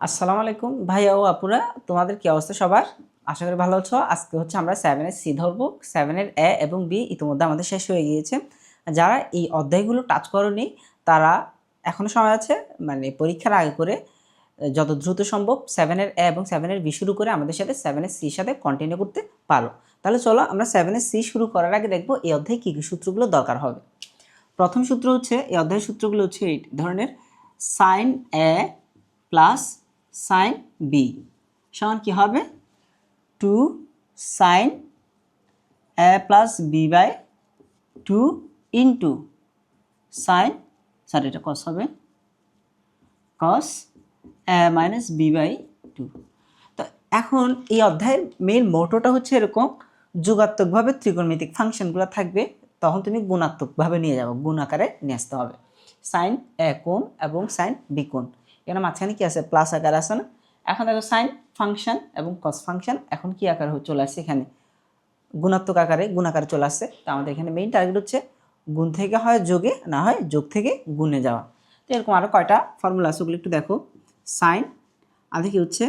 আসসালামু আলাইকুম। ভাইয়া ও আপুরা, তোমাদের কি অবস্থা সবার? আশা করি ভালো আছো। আজকে হচ্ছে আমরা সেভেনের সি ধরবো। সেভেনের এ এবং বি ইতিমধ্যে আমাদের শেষ হয়ে গিয়েছে। যারা এই অধ্যায়গুলো টাচ করনি, তারা এখনও সময় আছে মানে পরীক্ষার আগে করে যত দ্রুত সম্ভব সেভেনের এ এবং সেভেনের বি শুরু করে আমাদের সাথে সেভেনের সির সাথে কন্টিনিউ করতে পারো। তাহলে চলো আমরা সেভেনের সি শুরু করার আগে দেখব এই অধ্যায়ে কী কী সূত্রগুলো দরকার হবে। প্রথম সূত্র হচ্ছে, এই অধ্যায়ের সূত্রগুলো হচ্ছে এই ধরনের sine A plus sine B সমান কী হবে? Two sine A plus B by two into sine sorry এটা কস হবে। Cos A minus B by two তো এখন এই অধ্যায়ের মেইন মোটোটা হচ্ছে এরকম, যোগাত্মকভাবে ত্রিকোণমিতিক ফাংশনগুলো থাকবে, তখন তুমি গুণাত্মকভাবে নিয়ে যাব, গুণ আকারে নিয়ে আসতে হবে। সাইন এ কোণ এবং সাইন বি কোণ। এখানে মাঝখানে কি আছে? প্লাস আকার আছে না? এখন দেখো সাইন ফাংশন এবং কস ফাংশন এখন কি আকার চলে আসছে এখানে। গুণাত্মক আকারে গুণ আকারে চলে আসছে। তো আমাদের এখানে মেইন টার্গেট হচ্ছে গুণ থেকে হয় যোগে, না হয় যোগ থেকে গুণে যাওয়া। তো এরকম আরও কয়টা ফর্মুলা আছে ওগুলো একটু দেখো। সাইন আগে কি হচ্ছে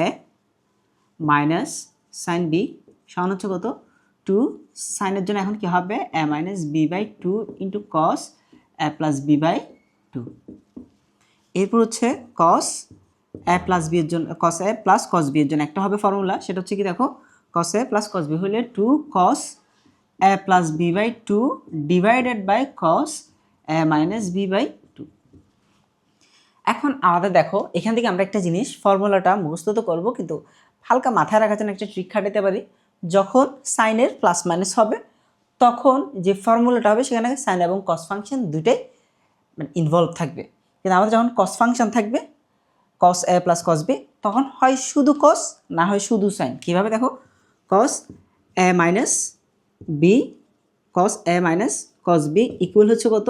এ মাইনাস সাইন বি সমান হচ্ছে কত? টু সাইনের জন্য এখন কি হবে? A minus B by two into cos A plus B by two এরপর হচ্ছে কস এ প্লাস বি এর জন্য কস এ প্লাস কস বি এর জন্য একটা হবে ফর্মুলা সেটা হচ্ছে কি দেখো cos A plus cos B হলে two cos A plus B by two divided by cos A minus B by two এখন আমাদের দেখো, এখান থেকে আমরা একটা জিনিস ফর্মুলাটা মুখস্থ তো করব, কিন্তু হালকা মাথায় রাখার জন্য একটা ট্রিক খাটাতে পারি। যখন সাইনের প্লাস মাইনাস হবে, তখন যে ফর্মুলাটা হবে, সেখানে সাইন এবং কস ফাংশন দুইটাই মানে ইনভলভ থাকবে। কিন্তু আমাদের যখন কস ফাংশন থাকবে কস এ প্লাস কস বি তখন হয় শুধু কস না হয় শুধু সাইন কীভাবে দেখো? Cos A minus B cos A minus cos B equal হচ্ছে কত?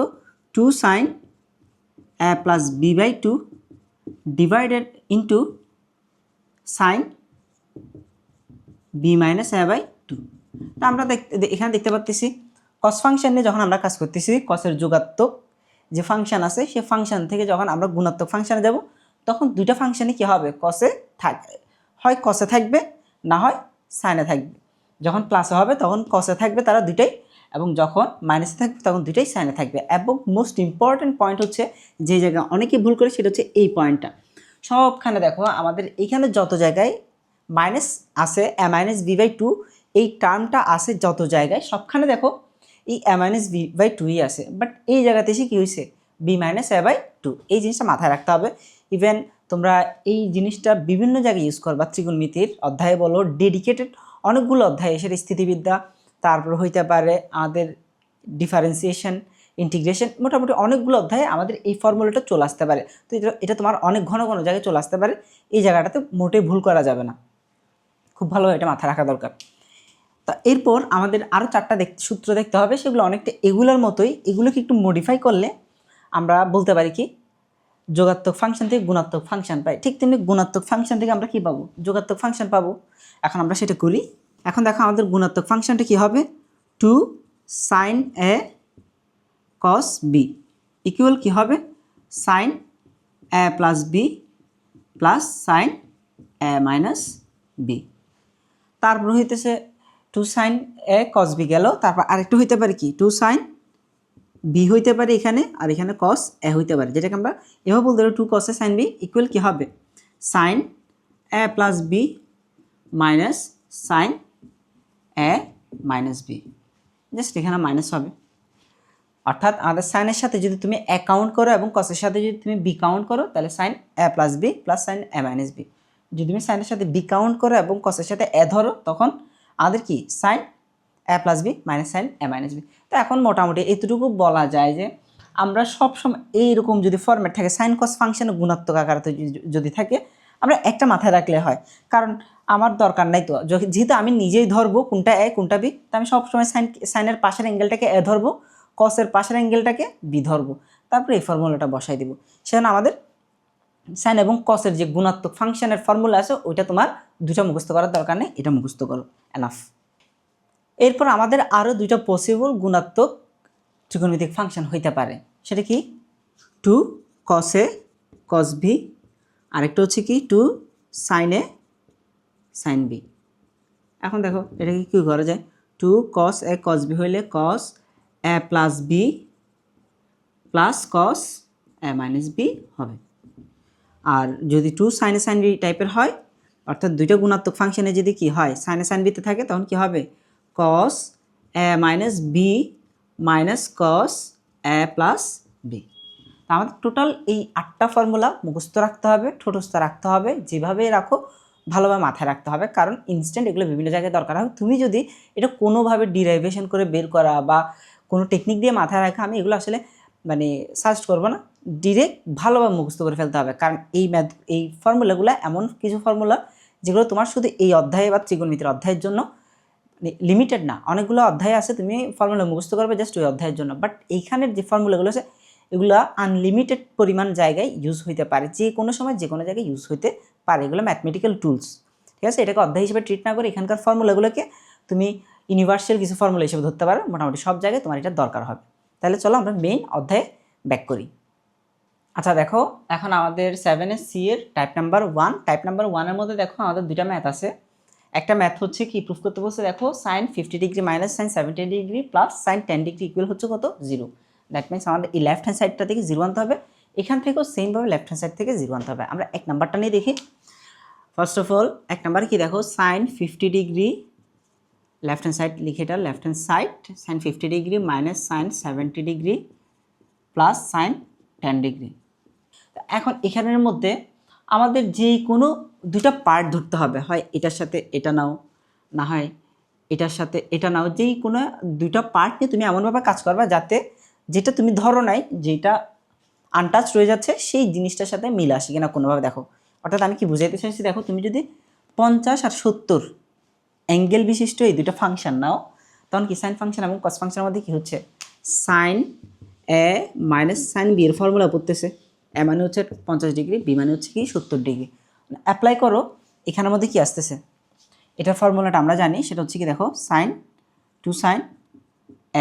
Two sine A plus B by two divided into sine B minus A by two তা আমরা দেখতে এখানে দেখতে পাচ্ছি কস ফাংশন নিয়ে যখন আমরা কাজ করতেছি কসের যোগাত্মক যে ফাংশন আছে, সে ফাংশন থেকে যখন আমরা গুণাত্মক ফাংশানে যাব, তখন দুইটা ফাংশানে কী হবে? কসে থাকবে হয় কসে থাকবে, না হয় সাইনে থাকবে। যখন প্লাসে হবে, তখন কসে থাকবে তারা দুইটাই, এবং যখন মাইনাসে থাকবে, তখন দুইটাই সাইনে থাকবে। এবং মোস্ট ইম্পর্ট্যান্ট পয়েন্ট হচ্ছে, যে জায়গায় অনেকেই ভুল করে, সেটা হচ্ছে এই পয়েন্টটা সবখানে দেখো, আমাদের এইখানে যত জায়গায় মাইনাস আছে A minus B by two এই টার্মটা আছে যত জায়গায়, সবখানে দেখো এই এ মাইনাস বি বাই টুই আছে। বাট এই জায়গাতে এসে কী হয়েছে B minus A by two. এই জিনিসটা মাথায় রাখতে হবে। ইভেন তোমরা এই জিনিসটা বিভিন্ন জায়গায় ইউজ করবা। ত্রিকোণমিতির অধ্যায় বলো ডেডিকেটেড অনেকগুলো অধ্যায় এসে স্থিতিবিদ্যা, তারপর হইতে পারে আমাদের ডিফারেন্সিয়েশন ইন্টিগ্রেশন মোটামুটি অনেকগুলো অধ্যায়ে আমাদের এই ফর্মুলাটা চলে আসতে পারে। তো এটা এটা তোমার অনেক ঘন ঘন জায়গায় চলে আসতে পারে। এই জায়গাটাতে মোটেই ভুল করা যাবে না। খুব ভালো এটা মাথায় রাখা দরকার। তা এরপর আমাদের আরও চারটা সূত্র দেখতে হবে, সেগুলো অনেকটা এগুলোর মতোই, এগুলোকে একটু মডিফাই করলে আমরা বলতে পারি কি, যোগাত্মক ফাংশন থেকে গুণাত্মক ফাংশন পাই। ঠিক তেমনি গুণাত্মক ফাংশন থেকে আমরা কি পাবো? যোগাত্মক ফাংশন পাবো। এখন আমরা সেটা করি। এখন দেখো আমাদের গুণাত্মক ফাংশনটা কি হবে? Two sine A cos B equal কী হবে? Sine A plus B plus sine A minus B তারপর হইতেছে two sine A cos B গেল। তারপর আরেকটু হইতে পারে কি? টু সাইন বি হইতে পারে এখানে আর এখানে কস এ হইতে পারে। যেটাকে আমরা এভাবে বলতে পারি, টু কসে সাইন বি ইকুয়াল কি হবে? Sine A plus B minus sine A minus B just এখানে মাইনাস হবে। অর্থাৎ আমাদের সাইনের সাথে যদি তুমি এ কাউন্ট করো এবং কসের সাথে যদি তুমি বি কাউন্ট করো, তাহলে sine A plus B plus sine A minus B যদি তুমি সাইনের সাথে বি কাউন্ট করো এবং কসের সাথে এ ধরো, তখন আমাদের কি? Sine A plus B minus sine A minus B তো এখন মোটামুটি এতটুকু বলা যায় যে আমরা সবসময় এইরকম যদি ফর্ম্যাট থাকে সাইন কস ফাংশন গুণাত্মক আকারে যদি থাকে, আমরা একটা মাথায় রাখলে হয়। কারণ আমার দরকার নাই তো। যেহেতু আমি নিজেই ধরবো কোনটা এ কোনটা বি তো আমি সবসময় সাইন সাইনের পাশের অ্যাঙ্গেলটাকে এ ধরবো কসের পাশের অ্যাঙ্গেলটাকে বি ধরবো। তারপরে এই ফর্মুলাটা বসাই দিব। সেখানে আমাদের সাইন এবং কসের যে গুণাত্মক ফাংশনের ফর্মুলা আছে, ওইটা তোমার দুটা মুখস্থ করার দরকার নেই, এটা মুখস্থ করো। এনাফ এরপর আমাদের আরও দুইটা পসিবল গুণাত্মক ত্রিকোণমিতিক ফাংশন হইতে পারে। সেটা কি? টু কসে কস ভি আরেকটা হচ্ছে কি? টু সাইন সাইন বি এখন দেখো এটাকে কী করা যায়? Two cos A cos B হইলে cos A plus B plus cos A minus B হবে। আর যদি টু সাইনে সাইন বি টাইপের হয়, অর্থাৎ দুইটা গুণাত্মক ফাংশনে যদি কি হয় সাইনে সাইন বিতে থাকে, তখন কি হবে? Cos A minus B minus cos A plus B আমাদের টোটাল এই আটটা ফর্মুলা মুখস্থ রাখতে হবে, ঠোঁটস্থ রাখতে হবে, যেভাবেই রাখো, ভালোভাবে মাথায় রাখতে হবে। কারণ ইনস্ট্যান্ট এগুলো বিভিন্ন জায়গায় দরকার হবে তুমি যদি এটা কোনোভাবে ডিরাইভেশন করে বের করা বা কোনো টেকনিক দিয়ে মাথায় রাখা, আমি এগুলো আসলে মানে সার্চ করব না ডিরেক্ট ভালোভাবে মুখস্থ করে ফেলতে হবে। কারণ এই ম্যাথ, এই ফর্মুলাগুলো এমন কিছু ফর্মুলা যেগুলো তোমার শুধু এই অধ্যায়ে বা ত্রিকোণমিতির অধ্যায়ের জন্য লিমিটেড না। অনেকগুলো অধ্যায় আছে, তুমি ফর্মুলা মুখস্থ করবে জাস্ট ওই অধ্যায়ের জন্য। বাট এইখানের যে ফর্মুলাগুলো আছে, এগুলো আনলিমিটেড পরিমাণ জায়গায় ইউজ হইতে পারে। যে কোনো সময় যে কোনো জায়গায় ইউজ হইতে পারে। এগুলো ম্যাথমেটিক্যাল টুলস ঠিক আছে? এটাকে অধ্যায় হিসেবে ট্রিট না করে এখানকার ফর্মুলাগুলোকে তুমি ইউনিভার্সাল কিছু ফর্মুলা হিসেবে ধরতে পারো। মোটামুটি সব জায়গায় তোমার এটা দরকার হবে। তাহলে চলো আমরা মেইন অধ্যায়ে ব্যাক করি। আচ্ছা দেখো, এখন আমাদের সেভেনের সি এর type number one type number ওয়ানের মধ্যে দেখো আমাদের দুইটা ম্যাথ আছে। একটা ম্যাথ হচ্ছে কি প্রুফ করতে বলছে, দেখো sine fifty degree minus sine seventy degree plus sine ten degree equal হচ্ছে কত? জিরো দ্যাট মিনস আমাদের এই লেফট হ্যান্ড সাইডটা থেকে জিরো আনতে হবে। এখান থেকেও সেমভাবে লেফট হ্যান্ড সাইড থেকে জিরো আনতে হবে। আমরা এক নাম্বারটা নিয়ে দেখি। ফার্স্ট অফ অল এক নাম্বারে কি দেখো? Sine fifty degree left hand side লিখে এটা left hand side sine fifty degree minus sine seventy degree plus sine ten degree এখন এখানের মধ্যে আমাদের যে কোনো দুটা পার্ট ধরতে হবে, হয় এটার সাথে এটা নাও, না হয় এটার সাথে এটা নাও, যেই কোনো দুইটা পার্ট নিয়ে তুমি এমনভাবে কাজ করবা যাতে যেটা তুমি ধরো নাই, যেটা আনটাচ রয়ে যাচ্ছে, সেই জিনিসটার সাথে মিল আসে কিনা কোনোভাবে দেখো। অর্থাৎ আমি কি বুঝাইতে চাইছি, দেখো তুমি যদি পঞ্চাশ আর সত্তর অ্যাঙ্গেল বিশিষ্ট এই দুটো ফাংশন নাও। তখন কি সাইন ফাংশন এবং কস ফাংশনের মধ্যে কি হচ্ছে? Sine A minus sine B এর ফর্মুলা পড়তেছে। এ মানে হচ্ছে পঞ্চাশ ডিগ্রি বি মানে হচ্ছে কি সত্তর ডিগ্রি। অ্যাপ্লাই করো, এখানের মধ্যে কি আসতেছে? এটার ফর্মুলাটা আমরা জানি, সেটা হচ্ছে কি দেখো sine two sine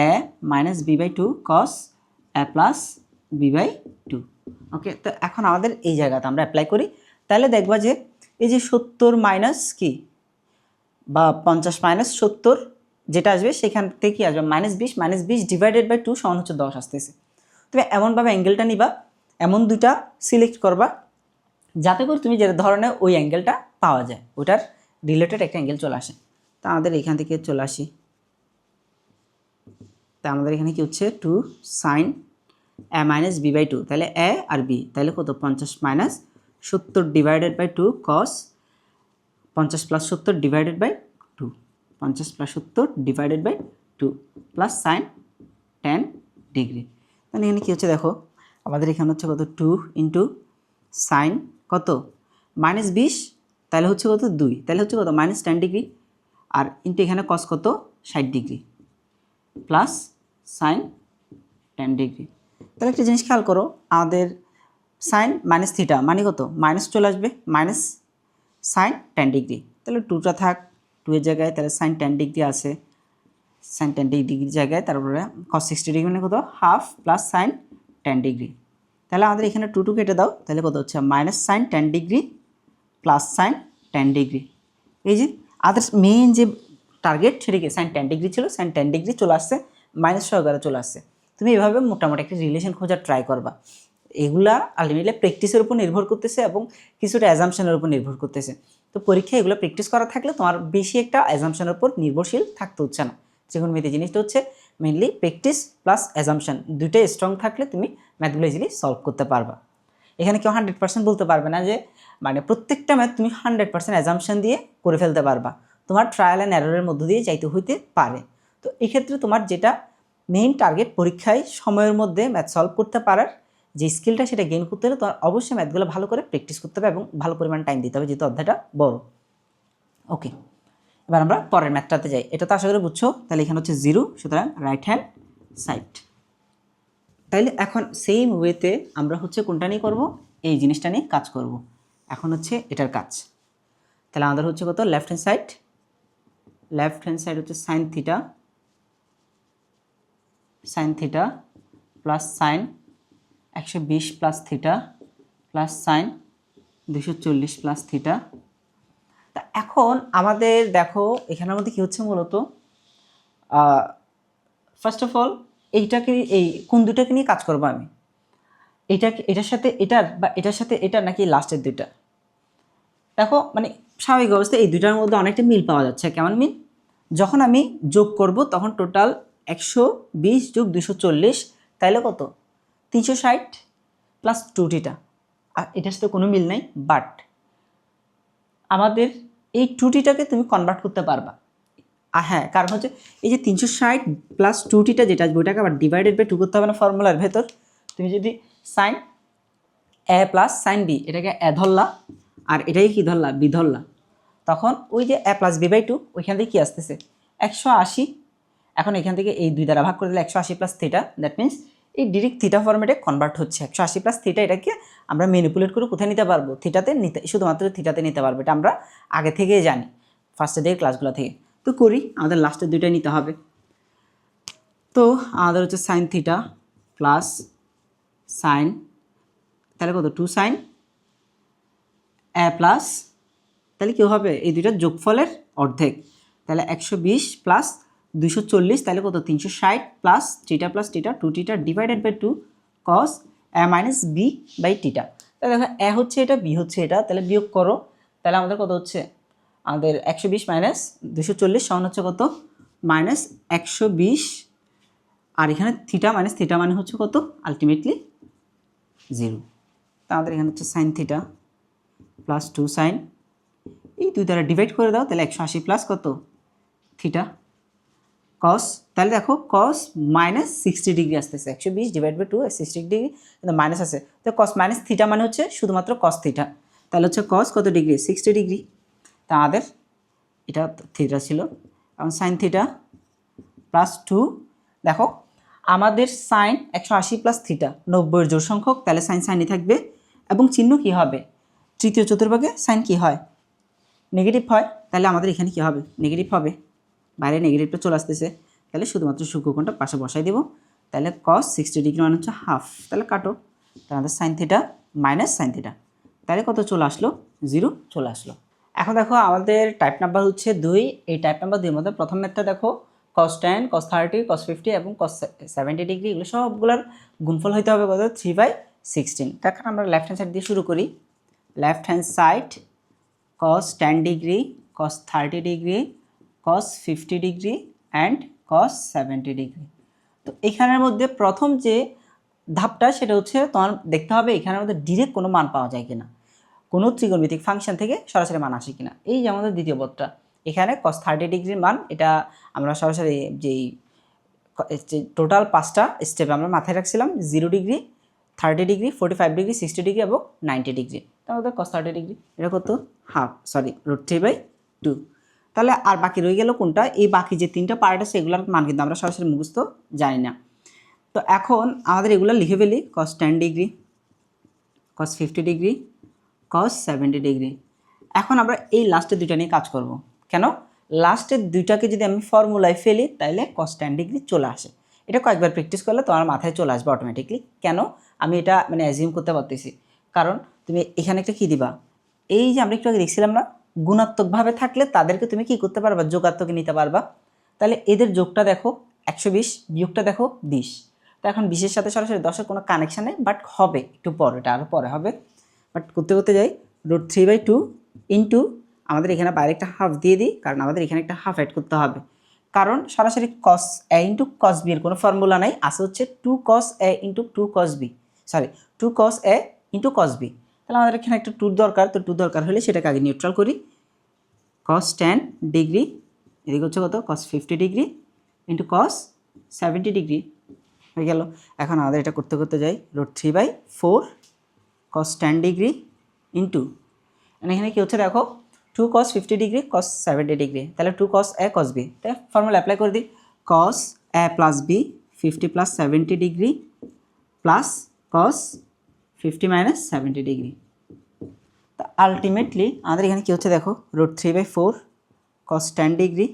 A minus B by two cos A plus B by two okay তো এখন আমাদের এই জায়গাতে আমরা অ্যাপ্লাই করি। তাহলে দেখবা যে, এই যে সত্তর মাইনাস কি? বা পঞ্চাশ মাইনাস সত্তর যেটা আসবে সেখান থেকে আসবে। মাইনাস বিশ মাইনাস বিশ ডিভাইডেড বাই টু সমান হচ্ছে দশ আসতেছে। তুমি এমনভাবে অ্যাঙ্গেলটা নিবা, এমন দুইটা সিলেক্ট করবা, যাতে করে তুমি যে ধরনের ওই অ্যাঙ্গেলটা পাওয়া যায়। ওটার রিলেটেড একটা অ্যাঙ্গেল চলে আসে। তা আমাদের এখান থেকে চলে আসি। তা আমাদের এখানে কি হচ্ছে? Two sine A minus B by two তাহলে এ আর বি তাহলে কত? পঞ্চাশ মাইনাস সত্তর ডিভাইডেড বাই টু কস পঞ্চাশ প্লাস সত্তর ডিভাইডেড বাই টু পঞ্চাশ প্লাস সত্তর divided by two plus sine ten degree তাহলে এখানে কী হচ্ছে দেখো, আমাদের এখানে হচ্ছে কত? টু ইন্টু সাইন কত? মাইনাস বিশ, তাহলে হচ্ছে কত? দুই। তাহলে হচ্ছে কত? মাইনাস টেন ডিগ্রি আর ইন্টু এখানে কস কত? ষাট ডিগ্রি প্লাস সাইন টেন ডিগ্রি তাহলে একটা জিনিস খেয়াল করো, আমাদের সাইন মাইনাস থিটা মানে কত? মাইনাস চলে আসবে। Minus sine ten degree. তাহলে টুটা থাক টু এর জায়গায় তাহলে সাইন টেন ডিগ্রি আছে। সাইন টেন ডিগ্রি জায়গায় তারপরে কস সিক্সটি ডিগ্রি মানে কত? Half plus sine ten degree. তাহলে আমাদের এখানে টু টু কেটে দাও, তাহলে কত হচ্ছে? Minus sine ten degree plus sine ten degree. এই যে আদার্স মেইন যে টার্গেট সেটাকে সাইন টেন ডিগ্রি ছিল সাইন টেন ডিগ্রি চলে আসছে মাইনাস সহকারে চলে আসছে। তুমি এভাবে মোটামুটি একটা রিলেশন খোঁজার ট্রাই করবা। এগুলা আলটিমেটলি প্র্যাকটিসের উপর নির্ভর করতেছে এবং কিছুটা অ্যাজামশনের উপর নির্ভর করতেছে। তো পরীক্ষায় এগুলো প্র্যাকটিস করা থাকলে তোমার বেশি একটা অ্যাজামশনের উপর নির্ভরশীল থাকতে হচ্ছে না। মেয়েদের জিনিসটা হচ্ছে মেনলি প্র্যাকটিস প্লাস অ্যাজামশন দুইটাই স্ট্রং থাকলে তুমি ম্যাথগুলো ইজিলি সলভ করতে পারবা। এখানে কেউ হান্ড্রেড পার্সেন্ট বলতে পারবে না যে মানে প্রত্যেকটা ম্যাথ তুমি হান্ড্রেড পার্সেন্ট অ্যাজামশন দিয়ে করে ফেলতে পারবা। তোমার ট্রায়াল অ্যান্ড এররের মধ্য দিয়ে যাইতে হইতে পারে। তো এক্ষেত্রে তোমার যেটা মেইন টার্গেট পরীক্ষায় সময়ের মধ্যে ম্যাথ সলভ করতে পারার যে স্কিলটা সেটা গেইন করতে হলে তোমার অবশ্যই ম্যাথগুলো ভালো করে প্র্যাকটিস করতে হবে এবং ভালো পরিমাণ টাইম দিতে হবে, যেহেতু অধ্যায়টা বড়। ওকে এবার আমরা পরের ম্যাথটাতে যাই। এটা তো আশা করে বুঝছ? তাহলে এখানে হচ্ছে জিরো সুতরাং রাইট হ্যান্ড সাইড তাইলে এখন সেম ওয়েতে আমরা হচ্ছে কোনটা নিয়ে করব? এই জিনিসটা নিয়ে কাজ করব। এখন হচ্ছে এটার কাজ। তাহলে আমাদের হচ্ছে কত? Left hand side left hand side হচ্ছে sine theta sine theta plus sine একশো বিশ প্লাস থিটা প্লাস সাইন দুশো চল্লিশ প্লাস থিটা তা এখন আমাদের দেখো এখানের মধ্যে কী হচ্ছে মূলত? ফার্স্ট অফ অল এইটাকে, এই কোন দুটাকে নিয়ে কাজ করব আমি? এটা এটার সাথে এটার বা এটার সাথে এটা নাকি লাস্টের দুইটা? দেখো মানে স্বাভাবিক অবস্থায় এই দুইটার মধ্যে অনেকটা মিল পাওয়া যাচ্ছে। কেমন মিল? যখন আমি যোগ করব, তখন টোটাল একশো বিশ যোগ দুশো চল্লিশ, তাইলে কত? তিনশো ষাট প্লাস টুটিটা আর এটার সাথে কোনো মিল নাই বাট আমাদের এই টুটিটাকে তুমি কনভার্ট করতে পারবা। আর হ্যাঁ কারণ হচ্ছে এই যে তিনশো ষাট প্লাস টুটিটা যেটা আসবে ওটাকে আবার ডিভাইডেড বাই টু করতে হবে না ফর্মুলার ভেতর। তুমি যদি sine A plus sine B এটাকে এ ধরলা, আর এটাকে কি ধরলা? বি ধরলা। তখন ওই যে A plus B by two ওইখান থেকে কী আসতেছে? একশো আশি। এখন এখান থেকে এই দুই দ্বারা ভাগ করে দিলে একশো আশি প্লাস থিটা দ্যাট মিনস এই ডিরেক্ট থিটা ফর্মেটে কনভার্ট হচ্ছে। একশো আশি প্লাস থিটা এটাকে আমরা ম্যানিপুলেট করে কোথায় নিতে পারব? থিটাতে নিতে, শুধুমাত্র থিটাতে নিতে পারব, এটা আমরা আগে থেকেই জানি ফার্স্টের দিকে ক্লাসগুলো থেকে। তো করি, আমাদের লাস্টের দুইটাই নিতে হবে। তো আমাদের হচ্ছে সাইন থিটা প্লাস সাইন তাহলে কত? টু সাইন এ প্লাস তাহলে কী হবে? এই দুইটার যোগফলের অর্ধেক। তাহলে একশো বিশ প্লাস দুশো চল্লিশ, তাহলে কত? তিনশো ষাট plus theta plus theta two theta divided by two cos A minus B by theta তাহলে দেখো এ হচ্ছে এটা বি হচ্ছে এটা, তাহলে বিয়োগ করো। তাহলে আমাদের কত হচ্ছে? আমাদের একশো বিশ মাইনাস দুশো চল্লিশ সমান হচ্ছে কত? মাইনাস একশো বিশ। আর এখানে থিটা মাইনাস থিটা মানে হচ্ছে কত? আলটিমেটলি জিরো তা আমাদের এখানে হচ্ছে sine theta plus two sine এই দুই দ্বারা ডিভাইড করে দাও, তাহলে একশো আশি প্লাস কত? থিটা কস তাহলে দেখো কস মাইনাস সিক্সটি ডিগ্রি আসতেছে, একশো বিশ divide by two sixty degree minus আছে। তো কস মাইনাস থিটা মানে হচ্ছে শুধুমাত্র কস থিটা তাহলে হচ্ছে কস কত ডিগ্রি সিক্সটি ডিগ্রি তা আমাদের এটা থিটা ছিল। এবং সাইন থিটা প্লাস টু দেখো, আমাদের সাইন একশো আশি প্লাস থিটা নব্বইয়ের জোর সংখ্যক, তাহলে সাইন সাইনই থাকবে। এবং চিহ্ন কি হবে? তৃতীয় চতুর্ভাগে সাইন কি হয়? নেগেটিভ হয়, তাহলে আমাদের এখানে কি হবে? নেগেটিভ হবে। বাইরে নেগেটিভটা চলে আসতেছে, তাহলে শুধুমাত্র সূক্ষ্মকোণটা পাশে বসাই দেবো। তাহলে কস সিক্সটি ডিগ্রি মানে হচ্ছে হাফ তাহলে কাটো। তাহলে sine theta minus sine theta তাহলে কত চলে আসলো? জিরো চলে আসলো। এখন দেখো আমাদের টাইপ নাম্বার হচ্ছে দুই। এই টাইপ নাম্বার দুইয়ের মধ্যে প্রথম ম্যাথটা দেখো cos ten cos thirty cos fifty এবং কস সেভেন্টি ডিগ্রি এগুলো সবগুলোর গুণফল হইতে হবে কত? থ্রি বাই সিক্সটিন এখন আমরা লেফট হ্যান্ড সাইড দিয়ে শুরু করি। Left hand side cos 10 degree cos 30 degree cos 50 degree and cos 70 degree তো এখানের মধ্যে প্রথম যে ধাপটা সেটা হচ্ছে তোমার দেখতে হবে এখানের মধ্যে ডিরেক্ট কোনো মান পাওয়া যায় কিনা। কোনো ত্রিকোণমিতিক ফাংশন থেকে সরাসরি মান আসে কিনা। এই যে আমাদের দ্বিতীয় পদটা। এখানে cos 30 ডিগ্রির মান, এটা আমরা সরাসরি যেই টোটাল পাঁচটা স্টেপে আমরা মাথায় রাখছিলাম zero degree thirty degree forty five degree sixty degree এবং নাইনটি ডিগ্রি তাহলে কস থার্টি ডিগ্রি এটা কত? Half sorry root three by two তাহলে আর বাকি রয়ে গেল কোনটা? এই বাকি যে তিনটা পার্ট আছে এগুলোর মান কিন্তু আমরা সরাসরি মুখস্থ জানি না। তো এখন আমাদের এগুলো লিখে ফেলি। Cos ten degree cos fifty degree cos seventy degree এখন আমরা এই লাস্টের দুইটা নিয়ে কাজ করব। কেন? লাস্টের দুইটাকে যদি আমি ফর্মুলায় ফেলি তাহলে কস টেন ডিগ্রি চলে আসে। এটা কয়েকবার প্র্যাকটিস করলে তোমার মাথায় চলে আসবে অটোমেটিকলি কেন? আমি এটা মানে অ্যাজিউম করতে পারতেছি। কারণ তুমি এখানে একটা কী দিবা? এই যে আমরা একটু আগে দেখছিলাম না? গুণাত্মকভাবে থাকলে তাদেরকে তুমি কি করতে পারবা? যোগাত্মকে নিতে পারবা। তাহলে এদের যোগটা দেখো, একশো বিশ, বিয়োগটা দেখো, বিশ। তো এখন বিশের সাথে সরাসরি দশের কোনো কানেকশান নেই বাট হবে, একটু পরে, এটা আরও পরে হবে। বাট করতে করতে যাই root three by two into আমাদের এখানে বাইরে একটা হাফ দিয়ে দিই, কারণ আমাদের এখানে একটা হাফ অ্যাড করতে হবে। কারণ সরাসরি কস এ ইন্টু কস বি এর কোনো ফর্মুলা নাই আসে হচ্ছে two cos A into two cos B sorry two cos A into cos B তাহলে আমাদের এখানে একটা টুর দরকার। তো টু দরকার হলে সেটাকে আগে নিউট্রাল করি। কস টেন ডিগ্রি এদিকে হচ্ছে কত? Cos fifty degree into cos seventy degree হয়ে গেল। এখন আমাদের এটা করতে করতে যাই। Root three by four cos ten degree into এখানে কী হচ্ছে দেখো? Two cos fifty degree cos seventy degree তাহলে two cos A cos B তাই ফর্মুলা অ্যাপ্লাই করে দিই। Cos A plus B fifty plus seventy degree plus cos fifty minus seventy degree তা ultimately আমাদের এখানে কী হচ্ছে দেখো? Root three by four cos ten degree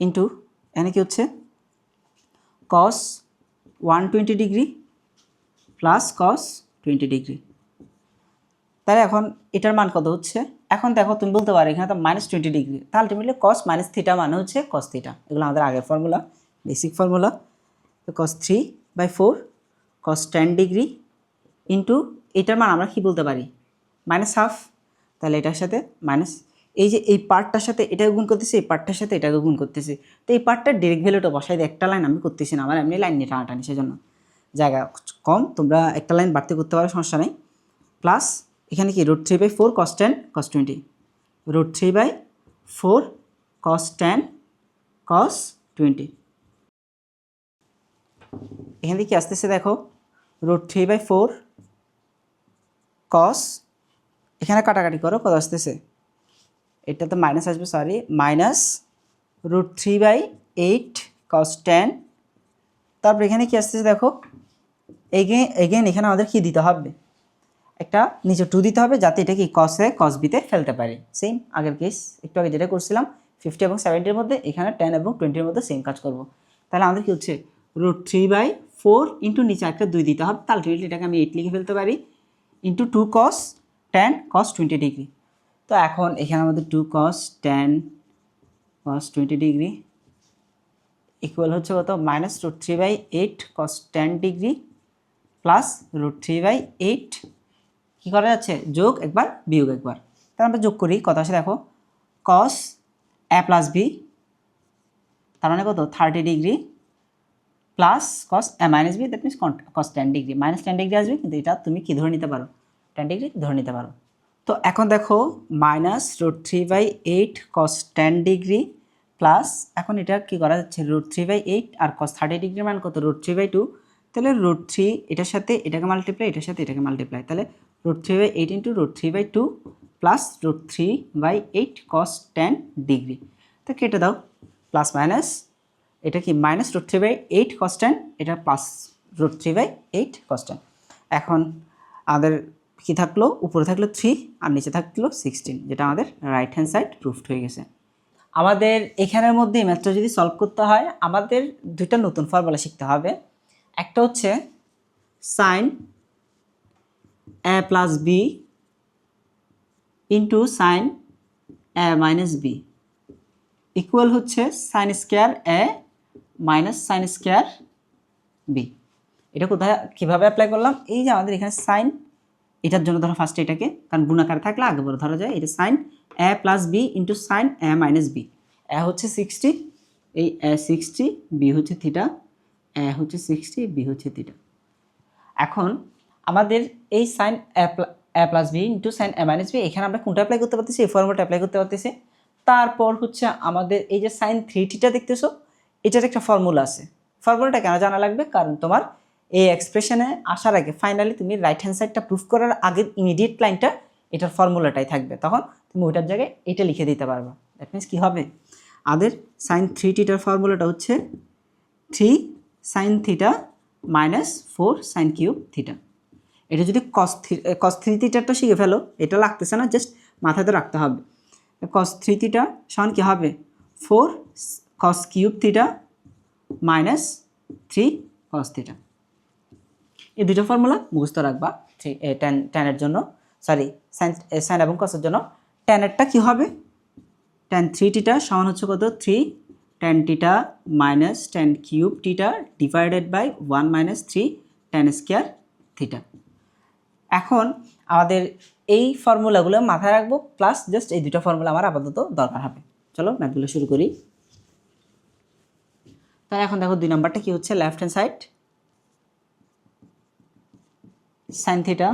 into এখানে কী হচ্ছে? Cos one twenty degree plus cos twenty degree তাহলে এখন এটার মান কত হচ্ছে? এখন দেখো, তুমি বলতে পারো এখানে তো মাইনাস টোয়েন্টি ডিগ্রি তাহলে আলটিমেটলি কস মাইনাস থিটা মানে হচ্ছে কস থিটা এগুলো আমাদের আগের ফর্মুলা বেসিক ফর্মুলা তো cos three by four cos ten degree into এটার মান আমরা কি বলতে পারি? মাইনাস হাফ তাহলে এটার সাথে মাইনাস এই যে এই পার্টটার সাথে এটাকে গুণ করতেছি, এই পার্টটার সাথে এটাকে গুণ করতেছি। তো এই পার্টটার ডিরেক্ট ভ্যালুটা বসাই দিয়ে একটা লাইন আমি করতেছি না, আমার এমনি লাইন নিয়ে টানাটানি, সেজন্য। জায়গা কম, তোমরা একটা লাইন বাড়তে করতে পারো, সমস্যা নেই। প্লাস এখানে কি root three by four cos ten cos twenty root three by four cos ten cos twenty এখান থেকে আসতেছে দেখো? Root three by four cos, এখানে কাটাকাটি করো, কত আসতেছে? এটা তো মাইনাস আসবে sorry minus root three by eight cos ten তারপর এখানে কি আসতেছে দেখো? এগেন এগেন এখানে আমাদের কি দিতে হবে? একটা নিচে টু দিতে হবে যাতে এটা কি কসে কস বিতে ফেলতে পারি। সেম আগের কেস একটু আগে যেটা করছিলাম ফিফটি এবং সেভেন্টির মধ্যে, এখানে টেন এবং টোয়েন্টির মধ্যে সেম কাজ করব। তাহলে আমাদের কি হচ্ছে? Root three by four into নিচে একটা দুই দিতে হবে। তাহলে এটাকে আমি এইট লিখে ফেলতে পারি। Into two cos ten cos twenty degree তো এখন এখানে আমাদের two cos ten cos twenty degree equal হচ্ছে কত? Minus root three by eight cos ten degree plus root three by eight কী করা যাচ্ছে? যোগ একবার, বিয়োগ একবার। তাহলে আমরা যোগ করি কত আসে দেখো কস এ প্লাস বি তার মানে কত? Thirty degree plus cos A minus B that means cos ten degree minus ten degree আসবে, কিন্তু এটা তুমি কী ধরে নিতে পারো? টেন ডিগ্রি ধরে নিতে পারো। তো এখন দেখো minus root three by eight cos ten degree plus এখন এটা কি করা যাচ্ছে? রুট থ্রি বাই এইট আর কস থার্টি ডিগ্রি মান কত? রুট থ্রি বাই টু তাহলে রুট থ্রি এটার সাথে এটাকে মাল্টিপ্লাই এটার সাথে এটাকে মাল্টিপ্লাই তাহলে root three by eight into root three by two plus root three by eight cos ten degree তো কেটে দাও। প্লাস মাইনাস এটা কি minus root three by eight cos ten এটা plus root three by eight cos ten এখন আমাদের কি থাকল? উপরে থাকল থ্রি আর নিচে থাকল সিক্সটিন যেটা আমাদের রাইট হ্যান্ড সাইড প্রুফড হয়ে গেছে। আমাদের এখানের মধ্যে ম্যাথটা যদি সলভ করতে হয়, আমাদের দুইটা নতুন ফর্মুলা শিখতে হবে। একটা হচ্ছে sine A plus B into sine A minus B equal হচ্ছে sine square A minus sine square B এটা কোথায়, কীভাবে অ্যাপ্লাই করলাম? এই যে আমাদের এখানে সাইন এটার জন্য ধরো ফার্স্টে এটাকে, কারণ গুণাকার থাকলে আগে বড় ধরা যায়, এটা sine A plus B into sine A minus B A হচ্ছে সিক্সটি এই এ সিক্সটি বি হচ্ছে থিটা এ হচ্ছে সিক্সটি বি হচ্ছে থিটা এখন আমাদের এই sine A plus B into sine A minus B এখানে আমরা কোনটা অ্যাপ্লাই করতে পারতেছি? এই ফর্মুলাটা অ্যাপ্লাই করতে পারতেছি। তারপর হচ্ছে আমাদের এই যে সাইন থ্রি টিটা দেখতেছো, এটার একটা ফর্মুলা আছে। ফর্মুলাটা কেন জানা লাগবে? কারণ তোমার এই এক্সপ্রেশনে আসার আগে ফাইনালি তুমি রাইট হ্যান্ড সাইডটা প্রুফ করার আগের ইমিডিয়েট লাইনটা এটার ফর্মুলাটাই থাকবে। তখন তুমি ওইটার জায়গায় এটা লিখে দিতে পারবা। দ্যাট মিনস কী হবে? আদের সাইন থ্রি টিটার ফর্মুলাটা হচ্ছে three sine theta minus four sine cube theta এটা যদি কস থ্রি কস থ্রি থিটারটা শিখে ফেলো, এটা লাগতেছে না জাস্ট মাথাতে রাখতে হবে। কস থ্রি থিটা সমান কী হবে? Four cos cube theta minus three cos theta এই দুটো ফর্মুলা মুখস্থ রাখবা থ্রি টেন টেনের জন্য সরি সাইন সাইন এবং কসের জন্য। টেনেরটা কী হবে? টেন থ্রি টিটা সমান হচ্ছে কত? Three tan theta minus tan cube theta divided by one minus three tan square theta এখন আমাদের এই ফর্মুলাগুলো মাথায় রাখব প্লাস জাস্ট এই দুটো ফর্মুলা আমার আপাতত দরকার হবে। চলো ম্যাথগুলো শুরু করি। তাহলে এখন দেখো দুই নাম্বারটা কি হচ্ছে? Left hand side sine theta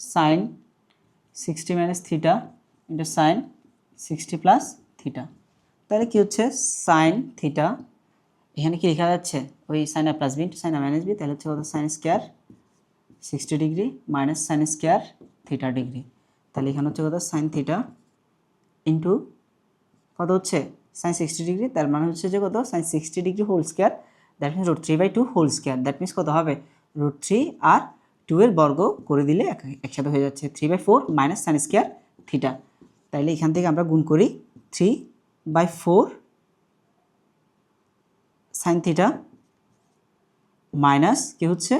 sine sixty minus theta into sine sixty plus theta তাহলে কি হচ্ছে? সাইন থিটা এখানে কি লেখা যাচ্ছে? ওই sine A plus B into sine A minus B তাহলে হচ্ছে কত? Sine square sixty degree minus sine square theta degree তাহলে এখানে হচ্ছে কত? সাইন থিটা ইন্টু কত হচ্ছে? সাইন সিক্সটি ডিগ্রি তার মানে হচ্ছে যে কত? Sine sixty degree whole square that means root three by two whole square that means কত হবে? রুট থ্রি আর টু এর বর্গ করে দিলে এক- একসাথে হয়ে যাচ্ছে three by four minus sine square theta তাইলে এখান থেকে আমরা গুণ করি three by four sine theta minus কি হচ্ছে?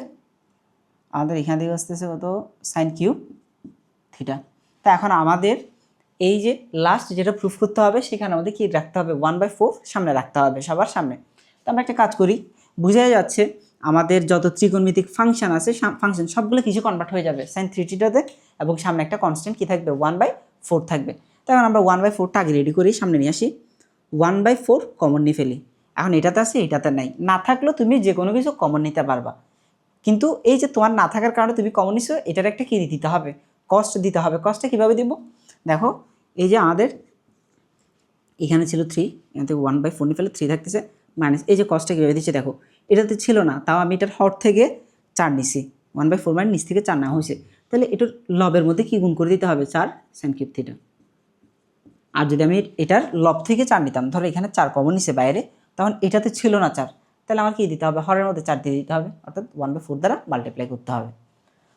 আমাদের এখান থেকে আসতেছে কত? সাইন কিউব থিটা তা এখন আমাদের এই যে লাস্ট যেটা প্রুফ করতে হবে, সেখানে আমাদের কি রাখতে হবে? ওয়ান বাই ফোর সামনে রাখতে হবে, সবার সামনে। তো আমরা একটা কাজ করি বোঝা যাচ্ছে আমাদের যত ত্রিকোণমিতিক ফাংশন আছে ফাংশন সবগুলো কিছু কনভার্ট হয়ে যাবে। সাইন থ্রি টিটাতে এবং সামনে একটা কনস্ট্যান্ট কী থাকবে? ওয়ান বাই ফোর থাকবে। তখন আমরা ওয়ান বাই ফোরটা আগে রেডি করি, সামনে নিয়ে আসি। ওয়ান বাই ফোর কমন নিয়ে ফেলি। এখন এটাতে আছে, এটাতে নাই। না থাকলেও তুমি যে কোনো কিছু কমন নিতে পারবা। কিন্তু এই যে তোমার না থাকার কারণে তুমি কমন নিছো, এটার একটা কি দিতে হবে? কস্ট দিতে হবে। কস্টটা কীভাবে দিব? দেখো, এই যে আমাদের এখানে ছিল থ্রি এখান থেকে ওয়ান বাই ফোর নিয়ে ফেলে থ্রি থাকতেছে। মাইনাস এই যে কস্টটা কীভাবে দিচ্ছে, দেখো। এটাতে ছিল না, তাও আমি এটার হর থেকে চার নিছি। ওয়ান বাই ফোর মানে নিচ থেকে চার নেওয়া হয়েছে। তাহলে এটার লবের মধ্যে কি গুণ করে দিতে হবে? চার সাইন কিউব থিটা আর যদি আমি এটার লব থেকে চার নিতাম, ধরো এখানে চার কমন নিছে বাইরে, তখন এটাতে ছিল না চার। তাহলে আমার কি দিতে হবে? হরের মধ্যে চার দিয়ে দিতে হবে, অর্থাৎ ওয়ান বাই ফোর দ্বারা মাল্টিপ্লাই করতে হবে।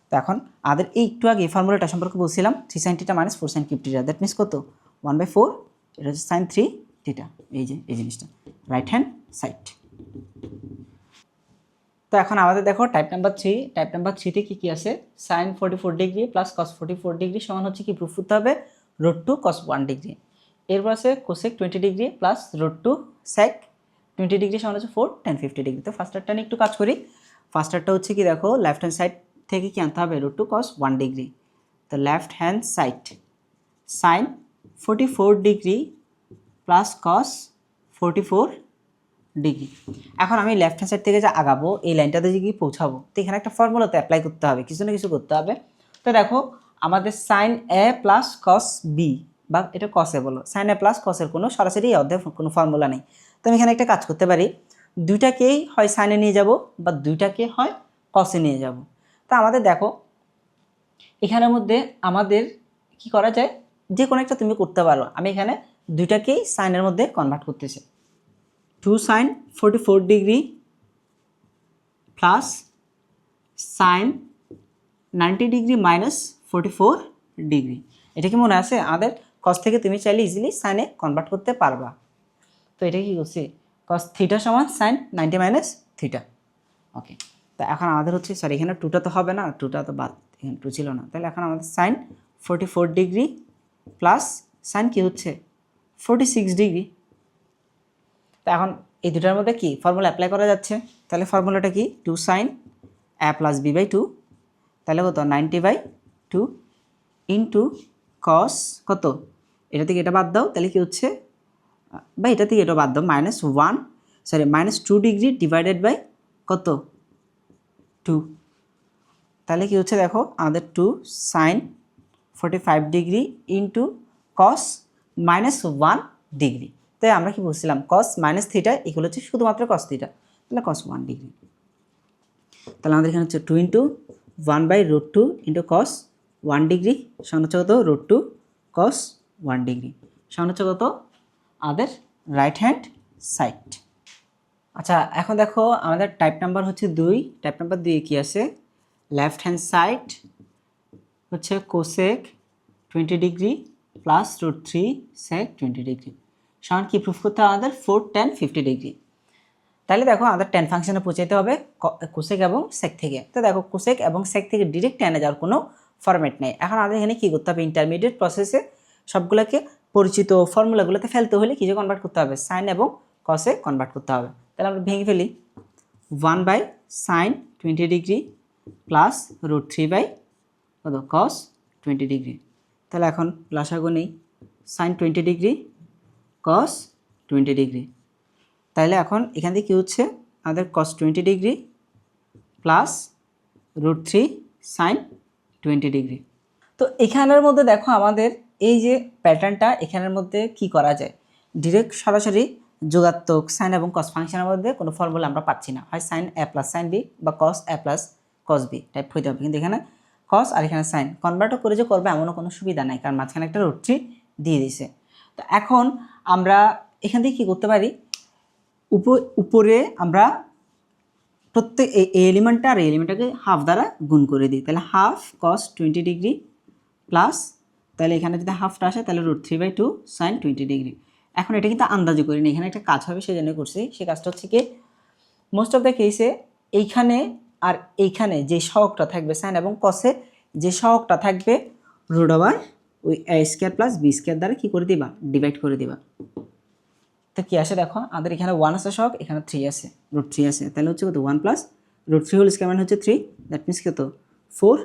তো এখন আমাদের এই একটু আগে ফর্মুলাটা সম্পর্কে বলছিলাম three sine theta minus four sine cube theta that means কত? ওয়ান বাই ফোর এটা হচ্ছে সাইন থ্রি টিটা এই যে, এই জিনিসটা। রাইট হ্যান্ড সাইড তো এখন আমাদের দেখো type number three type number থ্রিতে কী কী আছে? Sine forty four degree plus cos forty four degree সমান হচ্ছে কি? প্রুফ করতে হবে। Root two cos one degree এরপর আছে cosec twenty degree plus root two sec twenty degree সমান হচ্ছে ফোর টেন ফিফটি ডিগ্রি তো ফার্স্টারটা নিয়ে একটু কাজ করি। ফার্স্টারটা হচ্ছে কি দেখো লেফট হ্যান্ড সাইড থেকে কি আনতে হবে? Root two cos one degree তো left hand side sine forty four degree plus cos forty four degree. এখন আমি লেফট হ্যান্ড সাইড থেকে যে আগাবো, এই লাইনটাতে যে গিয়ে পৌঁছাবো, তো এখানে একটা ফর্মুলাতে অ্যাপ্লাই করতে হবে, কিছু না কিছু করতে হবে। তো দেখো, আমাদের sine A plus cos B বা এটা কসে বলো সাইন এ প্লাস কসের কোনো সরাসরি এই অধ্যায় কোনো ফর্মুলা নেই। তো আমি এখানে একটা কাজ করতে পারি, দুইটাকেই হয় সাইনে নিয়ে যাব, বা দুইটাকে হয় কসে নিয়ে যাব। তা আমাদের দেখো, এখানের মধ্যে আমাদের কি করা যায় যে কোনো একটা তুমি করতে পারো। আমি এখানে দুইটাকেই সাইনের মধ্যে কনভার্ট করতেছি। Two sine forty four degree plus sine ninety degree minus forty four degree এটা কি মনে আছে? আমাদের কস থেকে তুমি চাইলে ইজিলি সাইনে কনভার্ট করতে পারবা। তো এটা কি করছি? কস থিটা সমান sine ninety minus theta okay তো এখন আমাদের হচ্ছে সরি এখানে টুটা তো হবে না টুটা তো বাদ, এখানে টু ছিল না। তাহলে এখন আমাদের sine forty four degree plus sine কি হচ্ছে? ফোর্টি সিক্স ডিগ্রি তো এখন এই দুটার মধ্যে কি ফর্মুলা অ্যাপ্লাই করা যাচ্ছে? তাহলে ফর্মুলাটা কি? Two sine A plus B by two তাহলে কত? Ninety by two into cos কত? এটা থেকে এটা বাদ দাও, তাহলে কি হচ্ছে? বা এটা থেকে এটা বাদ দাও minus one sorry minus two degree divided by কত? টু তাহলে কি হচ্ছে দেখো, আমাদের two sine forty five degree into cos minus one degree তাই আমরা কি বলছিলাম? কস মাইনাস থিটা এগুলো হচ্ছে শুধুমাত্র কস থিটা তাহলে কস ওয়ান ডিগ্রি তাহলে আমাদের এখানে হচ্ছে two into one by root two into cos one degree সমান হচ্ছে কত root two cos one degree সমান হচ্ছে কত আমাদের রাইট হ্যান্ড সাইড আচ্ছা এখন দেখো আমাদের টাইপ নাম্বার হচ্ছে দুই। টাইপ নাম্বার দুই কি আছে? লেফট হ্যান্ড সাইড হচ্ছে cosec twenty degree plus root three sec twenty degree সমান কি প্রুফ করতে হবে আমাদের? ফোর টেন ফিফটি ডিগ্রি তাহলে দেখো আমাদের টেন ফাংশনে পৌঁছাতে হবে কোসেক এবং সেক থেকে। তো দেখো কোসেক এবং সেক থেকে ডিরেক্ট টেনে যাওয়ার কোনো ফরম্যাট নেই। এখন আমাদের এখানে কী করতে হবে? ইন্টারমিডিয়েট প্রসেসে সবগুলোকে পরিচিত ফর্মুলাগুলোতে ফেলতে হলে কিছু কনভার্ট করতে হবে? সাইন এবং কসে কনভার্ট করতে হবে। তাহলে আমরা ভেঙে ফেলি। One by sine twenty degree plus root three by কত? কস টোয়েন্টি ডিগ্রি তাহলে এখন লাসাগো নেই। Sine twenty degree cos twenty degree তাহলে এখন এখান থেকে কী হচ্ছে? আমাদের cos twenty degree plus root three sine twenty degree তো এখানের মধ্যে দেখো আমাদের এই যে প্যাটার্নটা এখানের মধ্যে কি করা যায়? ডিরেক্ট সরাসরি যোগাত্মক সাইন এবং কস ফাংশনের মধ্যে কোনো ফর্মুলা আমরা পাচ্ছি না। হয় sine A plus sine B বা cos A plus cos B type হইতে হবে। কিন্তু এখানে কস আর এখানে সাইন কনভার্টও করে যে করবে এমনও কোনো সুবিধা নাই। কারণ মাঝখানে একটা রুট থ্রি দিয়ে দিছে তো এখন আমরা এখান থেকে কী করতে পারি? উপ- উপরে আমরা প্রত্যেক, এই এলিমেন্টটা আর এলিমেন্টটাকে হাফ দ্বারা গুণ করে দিই। তাহলে half cos twenty degree plus তাহলে এখানে যদি হাফটা আসে, তাহলে root three by two sine twenty degree এখন এটা কিন্তু আন্দাজে করিনি, এখানে একটা কাজ হবে সেই জন্য করছি। সেই কাজটা হচ্ছে কি মোস্ট অফ দ্য কেসে এইখানে আর এইখানে যে সহগটা থাকবে সাইন এবং কসে যে সহগটা থাকবে রুট ওভার ওই, A square plus B square দ্বারা কী করে দিবা? ডিভাইড করে দিবা। তো কী আসে দেখো? আমাদের এখানে ওয়ান আছে সব এখানে থ্রি আছে রুট থ্রি আছে তাহলে হচ্ছে কত? One plus root three whole square মানে হচ্ছে থ্রি দ্যাট মিনস কত? ফোর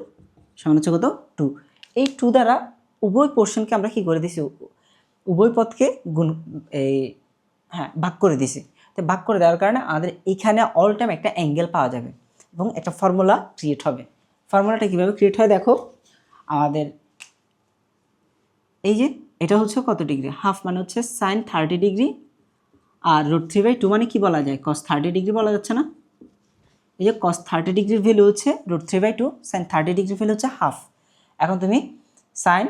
সমান হচ্ছে কত? টু এই টু দ্বারা উভয় পোর্শনকে আমরা কী করে দিছি? উভয় পথকে গুণ এই হ্যাঁ ভাগ করে দিছি। তো ভাগ করে দেওয়ার কারণে আমাদের এখানে অল টাইম একটা অ্যাঙ্গেল পাওয়া যাবে এবং একটা ফর্মুলা ক্রিয়েট হবে। ফর্মুলাটা কীভাবে ক্রিয়েট হয় দেখো? আমাদের এই যে, এটা হচ্ছে কত ডিগ্রি? হাফ মানে হচ্ছে সাইন থার্টি ডিগ্রি। আর রুট থ্রি বাই টু মানে কি বলা যায়? কস থার্টি ডিগ্রি বলা যাচ্ছে না? এই যে কস থার্টি ডিগ্রির ভ্যালু হচ্ছে root three by two, sine thirty ডিগ্রির ভ্যালু হচ্ছে হাফ। এখন তুমি sine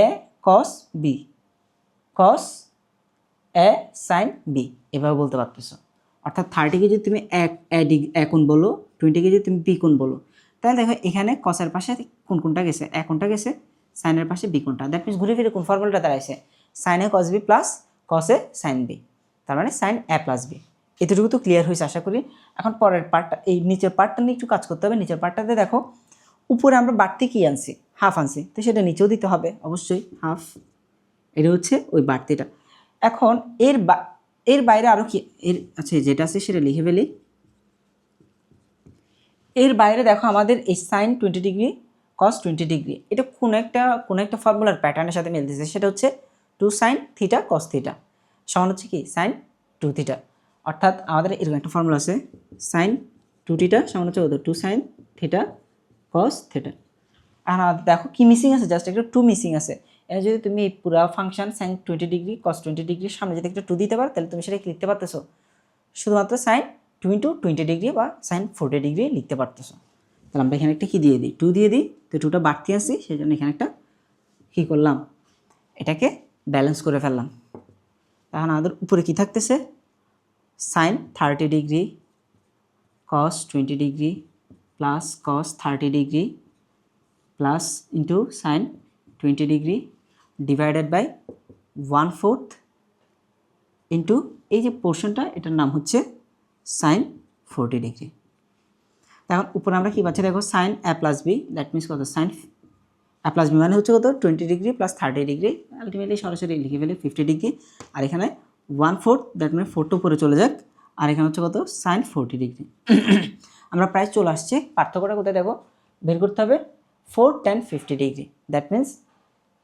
A cos B cos A sine B, এভাবে বলতে পারতেছো। অর্থাৎ থার্টিকে যদি তুমি এক, এ ডিগ্রি এ কোণ বলো টোয়েন্টিকে যদি তুমি বি কোণ বলো, তাহলে দেখো এখানে কসের পাশে কোন কোনটা গেছে? এ কোনটা গেছে সাইনের পাশে বি কোনটা? দ্যাট মিনস ঘুরে ফিরে কোন ফর্মুলাটা দাঁড়াইছে? Sine A cos B plus কসে sine B তার মানে সাইন এ প্লাস বি এতটুকু তো ক্লিয়ার হয়েছে, আশা করি। এখন পরের পার্টটা এই নিচের পার্টটা নিয়ে একটু কাজ করতে হবে। নিচের পার্টটাতে দেখো, উপরে আমরা বাড়তি কী আনছি? হাফ আনছি। তো সেটা নিচেও দিতে হবে, অবশ্যই। হাফ এটা হচ্ছে ওই বাড়তিটা। এখন এর বা- এর বাইরে আরও কি? এর আচ্ছা যেটা আছে সেটা লিখে ফেলি। এর বাইরে দেখো আমাদের এই sine twenty degree cos twenty degree এটা কোন একটা কোন একটা ফর্মুলার প্যাটার্নের সাথে মিলতেছে। সেটা হচ্ছে two sine theta cos theta সমান হচ্ছে কি? সাইন টু থিটা অর্থাৎ আমাদের এরকম একটা ফর্মুলা আছে। সাইন টু থিটা সমান হচ্ছে কত? Two sine theta cos theta আর দেখো কি মিসিং আছে? জাস্ট একটা টু মিসিং আছে। এখানে যদি তুমি এই পুরো function sine twenty degree cos twenty ডিগ্রির সামনে যদি একটা টু দিতে পারো, তাহলে তুমি সেটা লিখতে পারতেছো। শুধুমাত্র sine two into twenty degree বা সাইন ফোর্টি ডিগ্রি লিখতে পারতেছো। তাহলে আমরা এখানে একটা কী দিয়ে দিই? টু দিয়ে দিই? তো টুটা বাড়তি আসি সেই জন্য এখানে একটা কী করলাম? এটাকে ব্যালেন্স করে ফেললাম। এখন আমাদের উপরে কী থাকতেছে? Sine thirty degree cos twenty degree plus cos thirty degree plus into sine twenty degree divided by one fourth into এই যে পোর্শনটা এটার নাম হচ্ছে সাইন ফোরটি ডিগ্রি এখন উপরে আমরা কী পাচ্ছি? দেখো sine A plus B that means কত? সাইন এ প্লাস বি মানে হচ্ছে কত? Twenty degree plus thirty degree ultimately সরাসরি লিখে ফেলে ফিফটি ডিগ্রি আর এখানে ওয়ান ফোর্থ দ্যাট মানে ফোরটা উপরে চলে যাক। আর এখানে হচ্ছে কত? সাইন ফোরটি ডিগ্রি আমরা প্রায় চলে আসছি। পার্থক্যটা কোথায় দেখো? বের করতে হবে। Four tan fifty degree that means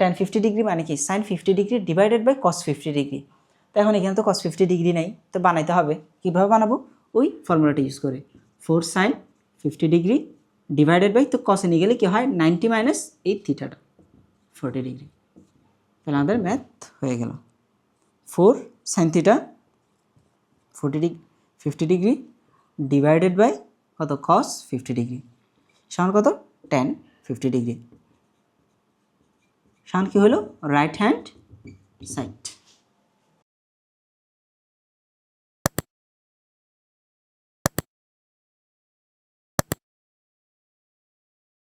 tan fifty degree মানে কি? Sine fifty degree divided by cos fifty degree তো এখন এখানে তো কস ফিফটি ডিগ্রি নেই। তো বানাইতে হবে। কীভাবে বানাবো? ওই ফর্মুলাটা ইউজ করে। Four sine fifty degree divided by তো কসে নিয়ে গেলে কী হয়? নাইনটি মাইনাস এই থিটাটা ফোরটি ডিগ্রি তাহলে আমাদের ম্যাথ হয়ে গেল। Four sine theta forty degree fifty degree divided by কত? কস ফিফটি ডিগ্রি সমান কত? টেন ফিফটি ডিগ্রি সমান কী হলো? Right hand side